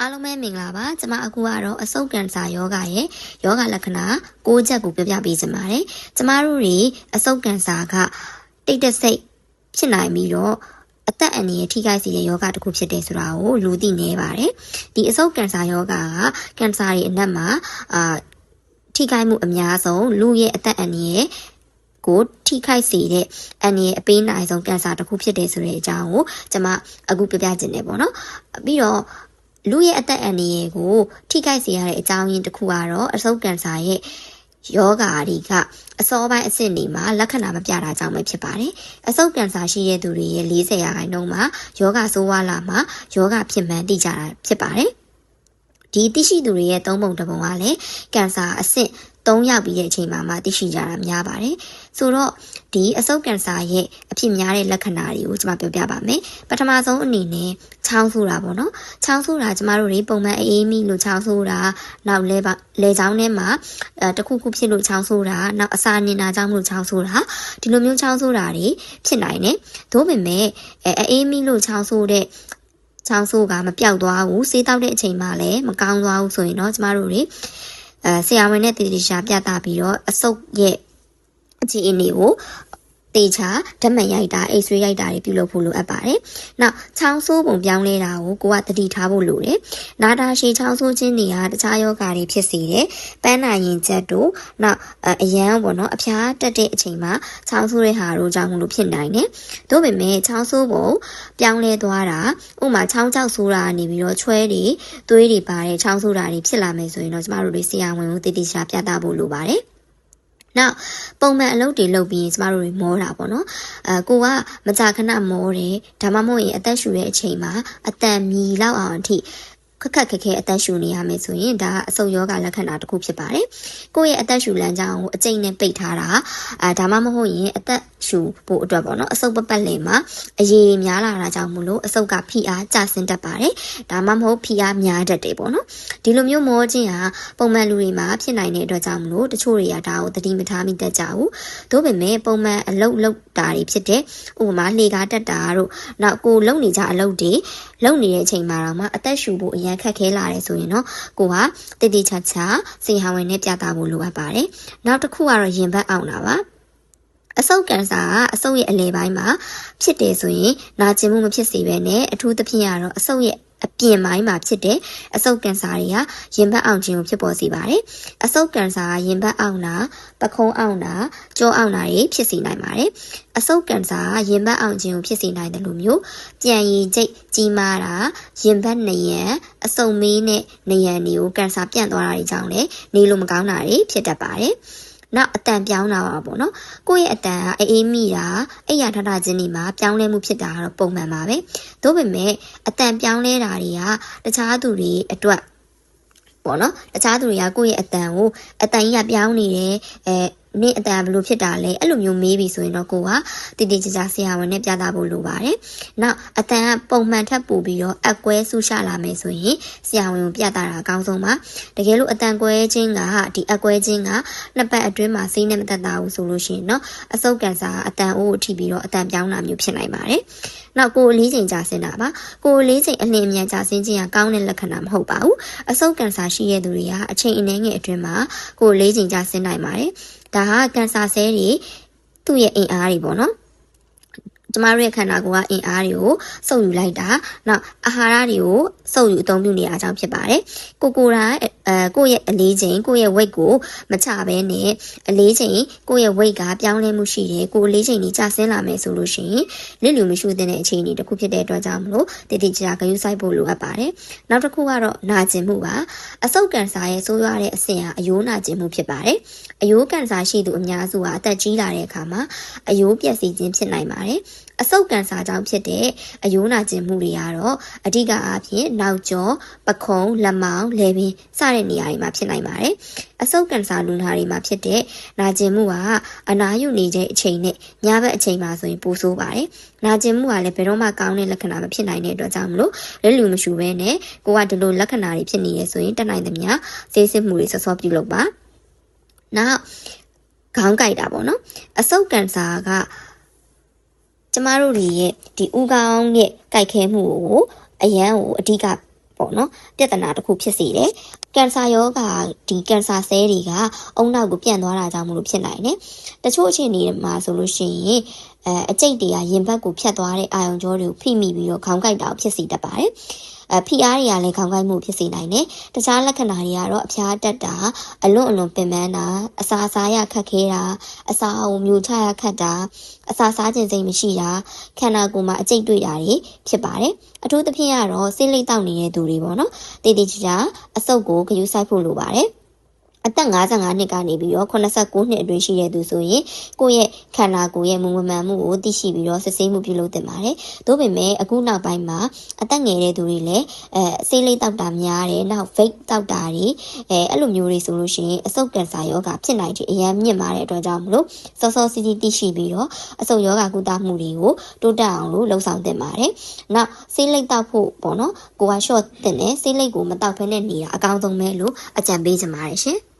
အားလုံးပဲမင်္ဂလာပါကျွန်မအခုကတော့အဆုတ်ကန်ဆာယောဂရဲ့ယောဂလက္ခဏာ၉ချက်ကိုပြောပြပေးချင်ပါတယ်ကျွန်မတို့တွေအဆုတ်ကန်ဆာကတိတ်တဆိတ်ဖြစ်နိုင်ပြီးတော့အသက်အန္တရာယ်ထိခိုက်စေတဲ့ယောဂတစ်ခုဖြစ်တယ်ဆိုတာကိုလူသိနေပါတယ်ဒီအဆုတ်ကန်ဆာယောဂကကန်ဆာရဲ့အနက်မှာအာထိခိုက်မှုအများဆုံးလူရဲ့အသက်အန္တရာယ်ကိုထိခိုက်စေတဲ့အန္တရာယ်အပေးနိုင်ဆုံးကင်ဆာတစ်ခုဖြစ်တယ်ဆိုတဲ့အကြောင်းကိုကျွန်မအခုပြောပြခြင်းနေပေါ့နော်ပြီးတော့ လူရဲ့အသက်အန္တရာယ်ကိုထိခိုက်စေရတဲ့အကြောင်းရင်းတစ်ခုကတော့အဆုတ်ကင်ဆာရဲ့ယောဂါတွေကအစောပိုင်းအဆင့်တွေမှာလက္ခဏာမပြတာကြောင့်ပဲဖြစ်ပါတယ်။အဆုတ်ကင်ဆာရှိတဲ့သူတွေရဲ့40ရာခိုင်နှုန်းမှာယောဂဆိုးဝါးလာမှာယောဂဖြစ်မှန်းသိကြတာဖြစ်ပါတယ်။ဒီသိရှိသူတွေရဲ့သုံးပုံတစ်ပုံကလည်းကင်ဆာအဆင့်3ရောက်ပြီးတဲ့အချိန်မှာမှသိရှိကြတာများပါတယ်။ဆိုတော့ဒီအဆုတ်ကင်ဆာရဲ့အဖြစ်များတဲ့လက္ခဏာတွေကိုကျွန်မပြောပြပါမယ်။ပထမဆုံးအနေနဲ့ ချောင်းဆိုးတာပေါ့နော်။ချောင်းဆိုးတာကျမတို့တွေပုံမှန်အေးမိလို့ချောင်းဆိုးတာနောက်လဲပါလဲချောင်းထဲမှာအဲတခုခုဖြစ်လို့ချောင်းဆိုးတာနောက်အစာနေတာကြောင့်မလို့ချောင်းဆိုးတာဒီလိုမျိုးချောင်းဆိုးတာတွေဖြစ်နိုင်တယ်။သို့ပေမဲ့အဲအေးမိလို့ချောင်းဆိုးတဲ့ချောင်းဆိုးကမပြောက်သွားဘူးစေးတောက်တဲ့အချိန်မှလည်းမကောင်းသွားဘူးဆိုရင်တော့ကျမတို့တွေအဲဆရာဝန်နဲ့တည်တည်ရှာပြသပြီးတော့အဆုတ်ရဲ့အခြေအနေကို တေချာဓာတ်မှန်ရိုက်တာအိတ်ဆွေးရိုက်တာတွေပြုလုပ်ဖို့လိုအပ်ပါတယ်။နောက်ချောင်းဆိုးပုံပြောင်းလဲတာကိုကိုကတတိထားဖို့လိုတယ်။နာတာရှည်ချောင်းဆိုးခြင်းတွေကတခြားယောဂါတွေဖြစ်စေတယ်။ပန်းနာရင်ချက်တို့နောက်အရန်ပေါ့နော်အဖျားတက်တဲ့အချိန်မှာချောင်းဆိုးတဲ့ဟာတို့ကြောင့်မလို့ဖြစ်နိုင်တယ်။ဒါပေမဲ့ချောင်းဆိုးပုံပြောင်းလဲသွားတာဥမာချောင်းကြောက်ဆိုးတာနေပြီးတော့ချွဲတွေသွေးတွေပါတဲ့ချောင်းဆိုးတာတွေဖြစ်လာမယ်ဆိုရင်တော့ကျမတို့တွေဆရာဝန်ကိုတတိရှာပြသဖို့လိုပါတယ်။ နောက်ပုံမှန်အလုပ်တွေလုပ်ပြီးရင်ကျမတို့တွေမောတာပေါ့နော်အဲကိုကမကြခဏမောတယ်ဒါမှမဟုတ်ရင်အသက်ရှူတဲ့အချိန်မှာအတန်မြည်လောက်အောင်အထိ ခက်ခက်ခက်ခဲအသက်ရှူနေရမယ်ဆိုရင်ဒါအဆုတ်ယောဂလက္ခဏာတစ်ခုဖြစ်ပါတယ်။ကိုယ့်ရဲ့အသက်ရှူလမ်းကြောင်းကိုအကျိတ်နဲ့ပိတ်ထားတာအဲဒါမှမဟုတ်ရင်အသက်ရှူဖို့အတွက်ပေါ့နော်အဆုတ်ပပတ်လည်မှာအရေများလာတာကြောင့်မလို့အဆုတ်ကဖိအားကျဆင်းတတ်ပါတယ်။ဒါမှမဟုတ်ဖိအားများတတ်တယ်ပေါ့နော်။ဒီလိုမျိုးမောခြင်းဟာပုံမှန်လူတွေမှာဖြစ်နိုင်တဲ့အတွက်ကြောင့်မလို့တချို့တွေကဒါကိုသတိမထားမိတတ်ကြဘူး။ဒါပေမဲ့ပုံမှန်အလုပ်လုပ်တာတွေဖြစ်တဲ့ဥပမာလှေကားတက်တာတို့နောက်ကိုလုံနေကြအလုပ်တွေလုံနေတဲ့အချိန်မှာတော့မှအသက်ရှူဖို့အရန်ခက်ခဲလာတယ်ဆိုရင်တော့ကိုဟာတည်တည်ချာချာစေဟာဝင်နဲ့ပြသဖို့လိုအပ်ပါတယ်။နောက်တစ်ခုကတော့ရင်ဘတ်အောင်တာပါ။အဆုတ်ကန်ဆာကအဆုတ်ရဲ့အလဲပိုင်းမှာဖြစ်တယ်ဆိုရင်နာကျင်မှုမဖြစ်စေဘဲနဲ့အထူးသဖြင့်ကတော့အဆုတ်ရဲ့ အပြင်ပိုင်းမှာဖြစ်တဲ့အဆုတ်ကန်ဆာတွေကရင်ဘတ်အောင်ခြင်းကိုဖြစ်ပေါ်စေပါတယ်။အဆုတ်ကန်ဆာကရင်ဘတ်အောင်တာပခုံးအောင်တာကြောအောင်တာတွေဖြစ်စေနိုင်ပါတယ်။အဆုတ်ကန်ဆာကရင်ဘတ်အောင်ခြင်းကိုဖြစ်စေနိုင်တယ်လို့မျိုးပြန်ရည်ကျိတ်ကြီးမားတာရင်ဘတ်နရံအဆုတ်မေးနဲ့နရံတွေကိုကန်ဆာပြန့်သွားတာတွေကြောင့်လည်းနေလို့မကောင်းတာတွေဖြစ်တတ်ပါတယ်။ နောက်အတန်ပြောင်းတာပါပေါ့နော်ကိုယ့်ရဲ့အတန်ကအေးမိတာအိယာထထခြင်းတွေမှာပြောင်းလဲမှုဖြစ်တာကတော့ပုံမှန်ပါပဲဒါပေမဲ့အတန်ပြောင်းလဲတာတွေကတခြားသူတွေအတွက်ပေါ့နော်တခြားသူတွေကကိုယ့်ရဲ့အတန်ကိုအတန်ကြီးကပြောင်းနေတယ်အဲ နင့်အတန်ဘယ်လိုဖြစ်တာလဲအဲ့လိုမျိုးမေးပြီဆိုရင်တော့ကိုကတည်တည်ကြကြဆရာဝန်နဲ့ပြသဖို့လိုပါတယ်။နောက်အတန်ကပုံမှန်ထပ်ပို့ပြီးတော့အကွဲဆူရှာလာမယ်ဆိုရင်ဆရာဝန်ကိုပြသတာအကောင်းဆုံးပါ။တကယ်လို့အတန်ကွဲခြင်းကဒီအကွဲခြင်းကနှစ်ပတ်အတွင်းမှာစိနဲ့မသက်သာဘူးဆိုလို့ရှိရင်တော့အဆုတ်ကန်ဆာအတန်အိုးကိုထိပြီးတော့အတန်ပြောင်းတာမျိုးဖြစ်နိုင်ပါတယ်။နောက်ကိုလေးချိန်ကြာဆင်းတာပါကိုလေးချိန်အလင်းအမြန်ကြာဆင်းခြင်းကကောင်းတဲ့လက္ခဏာမဟုတ်ပါဘူးအဆုတ်ကန်ဆာရှိတဲ့သူတွေကအချိန်အနည်းငယ်အတွင်းမှာကိုလေးချိန်ကြာဆင်းနိုင်ပါတယ်ဒါဟာကန်ဆာဆဲတွေသူ့ရဲ့အင်အားတွေပေါ့နော်ကျမတို့ရဲ့ခန္ဓာကိုယ်ကအင်အားတွေကိုစုပ်ယူလိုက်တာနောက်အာဟာရတွေကိုစုပ်ယူအသုံးပြုနေရကြောင်းဖြစ်ပါတယ်ကိုကိုယ်တိုင် အဲကိုယ့်ရဲ့အလေးချိန်ကိုယ့်ရဲ့ weight ကိုမချဘဲနဲ့အလေးချိန်ကိုယ့်ရဲ့ weight ကပြောင်းလဲမှုရှိတယ်ကိုယ်အလေးချိန်ကြီးကျဆင်းလာမယ်ဆိုလို့ရှိရင်လစ်လူမရှုတဲ့အခြေအနေတစ်ခုဖြစ်တဲ့အတွက်ကြောင့်မလို့တည်တည်ကြကြဂရုစိုက်ဖို့လိုအပ်ပါတယ်နောက်တစ်ခုကတော့နာကျင်မှုပါအဆုတ်ကန်ဆာရဲ့ဆိုးရွားတဲ့အဆင့်ဟာအယိုးနာကျင်မှုဖြစ်ပါတယ်အယိုးကန်ဆာရှိသူအများစုဟာအသက်ကြီးလာတဲ့အခါမှာအယိုးပျက်စီးခြင်းဖြစ်နိုင်ပါတယ်အဆုတ်ကန်ဆာကြောင့်ဖြစ်တဲ့အယိုးနာကျင်မှုတွေကတော့အဓိကအားဖြင့်နောက်ကျောပခုံးလက်မောင်းလည်ပင်စတဲ့နေရာတွေမှာဖြစ်နိုင်ပါတယ်။အဆုတ်ကန်ဆာလူနာတွေမှာဖြစ်တဲ့နာကျင်မှုကအနာယူနေတဲ့အချိန်နဲ့ညဘက်အချိန်မှာဆိုရင်ပိုဆိုးပါတယ်။နာကျင်မှုကလည်းဘယ်တော့မှကောင်းတဲ့လက္ခဏာမဖြစ်နိုင်တဲ့အတွက်ကြောင့်မလို့လက်လူမရှူဘဲနဲ့ကိုကဒီလိုလက္ခဏာတွေဖြစ်နေရဆိုရင်တက်နိုင်သမျှဆေးစစ်မှုတွေစောစောပြုလုပ်ပါ။နောက်ခေါင်းကိုက်တာပေါ့နော်။အဆုတ်ကန်ဆာကကျမတို့တွေရဲ့ဒီဥကောင်းရဲ့ကြိုက်ခဲမှုကိုအရန်ကိုအဓိက ပေါ့နော်ပြဿနာတစ်ခုဖြစ်စေတယ်။ကင်ဆာယောဂါဒီကင်ဆာဆဲတွေကအုံနောက်ကိုပြန့်သွားတာကြောင့်မလို့ဖြစ်နိုင်တယ်။တချို့အခြေအနေတွေမှာဆိုလို့ရှိရင်အဲအကျိတ်တွေကရင်ဘတ်ကိုဖြတ်သွားတဲ့အာယုံကြောတွေကိုဖိမိပြီးတော့ခေါင်းကိုက်တာကိုဖြစ်စေတတ်ပါတယ်။အဖိအားတွေကလည်းခေါင်းကိုက်မှုဖြစ်စေနိုင်တယ်။တခြားလက္ခဏာတွေကတော့အဖျားတက်တာအလွန်အလွန်ပင်ပန်းတာအစာအစာရခက်ခဲတာအစာအုံမျိုးချရခက်တာအစာစားခြင်းစိတ်မရှိတာခန္ဓာကိုယ်မှာအကျိတ်တွေ့တာတွေဖြစ်ပါတယ်။အထူးသဖြင့်ကတော့ဆေးလိပ်တောက်နေတဲ့သူတွေပေါ့နော်။တည်တည်ချာချာအဆုပ်ကိုဂရုစိုက်ဖို့လိုပါတယ်။ အသက်55နှစ်ကနေပြီးတော့89နှစ်အတွင်းရှိတဲ့သူဆိုရင်ကိုယ့်ရဲ့ခန္ဓာကိုယ်ရဲ့မူမမှန်မှုကိုသိရှိပြီးတော့စစ်ဆေးမှုပြုလုပ်သင့်ပါတယ်။သို့ပေမဲ့အခုနောက်ပိုင်းမှာအသက်ငယ်တဲ့သူတွေလည်းအဲဆေးလိပ်တောက်တာများတယ်။နောက် vape တောက်တာတွေအဲအဲ့လိုမျိုးတွေဆိုလို့ရှိရင်အဆုတ်ကင်ဆာရောဂါဖြစ်နိုင်တဲ့အရန်မြင့်မာတဲ့အတွက်ကြောင့်မလို့စောစောစီးစီးသိရှိပြီးတော့အဆုတ်ရောဂါကုသမှုတွေကိုတိုးတက်အောင်လို့လှုံ့ဆော်သင့်ပါတယ်။နောက်ဆေးလိပ်တောက်ဖို့ပေါ့နော်ကိုက short တင်တယ်ဆေးလိပ်ကိုမတောက်ဖဲနဲ့နေတာအကောင်းဆုံးပဲလို့အကြံပေးချင်ပါတယ်ရှင်။